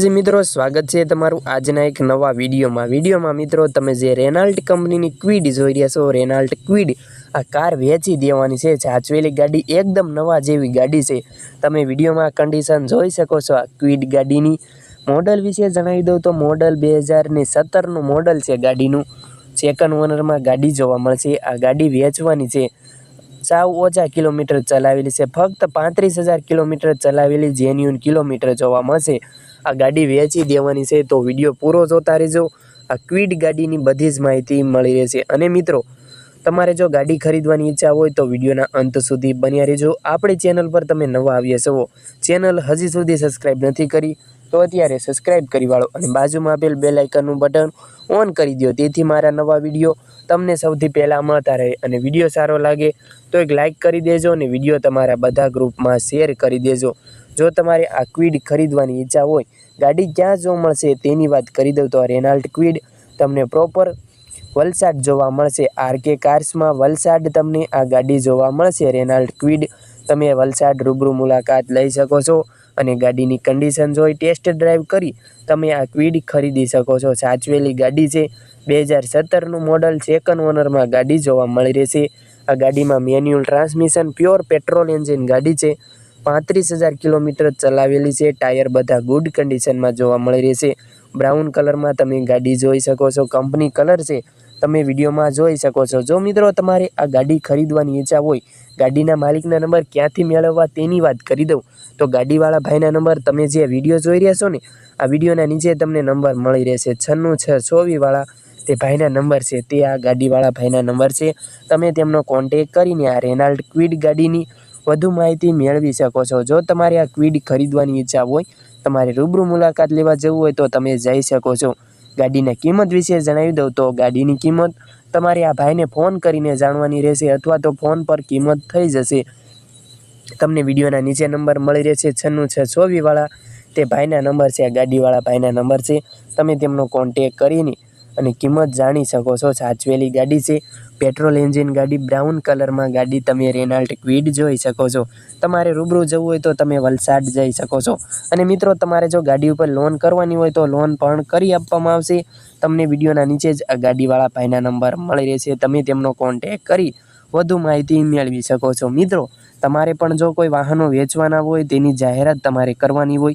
મિત્રો, સ્વાગત છે તમારું આજના એક નવા વિડીયોમાં. વિડીયોમાં મિત્રો, તમે જે રેનાલ્ટ કંપનીની ક્વિડ જોઈ રહ્યા છો, રેનાલ્ટ ક્વિડ આ કાર વેચી દેવાની છે. સાચવેલી ગાડી એકદમ નવા જેવી ગાડી છે. તમે વિડીયોમાં કન્ડિશન જોઈ શકો છો, આ ક્વિડ ગાડીની મોડલ વિશે જણાવી દઉં તો મોડલ બે હજારની સત્તરનું મોડલ છે ગાડીનું. સેકન્ડ ઓનરમાં ગાડી જોવા મળશે. આ ગાડી વેચવાની છે. સાવ ઓછા કિલોમીટર ચલાવેલી છે. ફક્ત પાંત્રીસ હજાર કિલોમીટર ચલાવેલી જેન્યુન કિલોમીટર જોવા મળશે આ ગાડી વેચી દેવાની છે તો વીડિયો પૂરો જોતા રહેજો. આ ક્વિડ ગાડીની બધી જ માહિતી મળી રહેશે. અને મિત્રો, તમારે જો ગાડી ખરીદવાની ઈચ્છા હોય તો વિડીયોના અંત સુધી બન્યા રહેજો. આપણી ચેનલ પર તમે નવા આવ્યા છો ચેનલ હજી સુધી સબસ્ક્રાઈબ નથી કરી તો અત્યારે સબસ્ક્રાઈબ કરી વાળો અને બાજુમાં આપેલ બેલ આઇકનનું બટન ઓન કરી દો તેથી મારા નવા વીડિયો તમને સૌથી પહેલાં મળતા રહે અને વીડિયો સારો લાગે તો એક લાઇક કરી દેજો અને વીડિયો તમારા બધા ગ્રુપમાં શેર કરી દેજો. જો તમારે આ ક્વિડ ખરીદવાની ઈચ્છા હોય, ગાડી ક્યાં જો મળશે તેની વાત કરી દઉં તો રેનાલ્ટ ક્વિડ તમને પ્રોપર વલસાડ જોવા મળશે. આરકે કાર્સમાં વલસાડ તમને આ ગાડી જોવા મળશે. રેનાલ્ટ ક્વિડ તમે વલસાડ રૂબરૂ મુલાકાત લઈ શકો છો. અને ગાડીની કન્ડિશન જોઈ ટેસ્ટ ડ્રાઈવ કરી તમે આ ક્વિડ ખરીદી શકો છો. સાચવેલી ગાડી છે. બે હજાર સત્તરનું મોડલ સેકન્ડ ઓનરમાં ગાડી જોવા મળી રહેશે. આ ગાડીમાં manual transmission pure petrol engine ગાડી છે. પાંત્રીસ હજાર કિલોમીટર ચલાવેલી છે. ટાયર બધા ગુડ કન્ડિશનમાં જોવા મળી રહેશે. બ્રાઉન કલરમાં તમે ગાડી જોઈ શકો છો, કંપની કલર છે, તમે વિડીયોમાં જોઈ શકો છો. જો મિત્રો તમારે આ ગાડી ખરીદવાની ઈચ્છા હોય, ગાડીના માલિકના નંબર ક્યાંથી મેળવવા તેની વાત કરી દઉં. તો ગાડીવાળા ભાઈના નંબર તમે જે વીડિયો જોઈ રહ્યા છો ને, આ વિડીયોના નીચે તમને નંબર મળી રહેશે. છન્નું છ ચોવીસવાળા તે ભાઈના નંબર છે, તે આ ગાડીવાળા ભાઈના નંબર છે. તમે તેમનો કોન્ટેક કરીને આ રેનાલ્ડ ક્વિડ ગાડીની વધુ માહિતી મેળવી શકો છો. જો તમારે આ ક્વિડ ખરીદવાની ઈચ્છા હોય તમારે રૂબરૂ મુલાકાત લેવા જવું હોય તો તમે જઈ શકો છો. ગાડીના કિંમત વિશે જણાવી દઉં તો ગાડીની કિંમત તમારે આ ભાઈને ફોન કરીને જાણવાની રહેશે અથવા તો ફોન પર કિંમત થઈ જશે. તમને વિડીયોના નીચે નંબર મળી રહેશે છન્નું છ છોવીવાળા તે ભાઈના નંબર છે, આ ગાડીવાળા ભાઈના નંબર છે. તમે તેમનો કોન્ટેક કરીને અને કિંમત જાણી શકો છો. સાચવેલી ગાડી છે. પેટ્રોલ એન્જિન ગાડી બ્રાઉન કલરમાં ગાડી તમે રેનાલ્ટ ક્વિડ જોઈ શકો છો. તમારે રૂબરૂ જવું હોય તો તમે વલસાડ જઈ શકો છો. અને મિત્રો, તમારે જો ગાડી ઉપર લોન કરવાની હોય તો લોન પણ કરી આપવામાં આવશે. તમને વિડીયોના નીચે જ આ ગાડીવાળા ભાઈના નંબર મળી રહેશે. તમે તેમનો કોન્ટેક કરી વધુ માહિતી મેળવી શકો છો. મિત્રો, તમારે પણ જો કોઈ વાહનો વેચવાના હોય, તેની જાહેરાત તમારે કરવાની હોય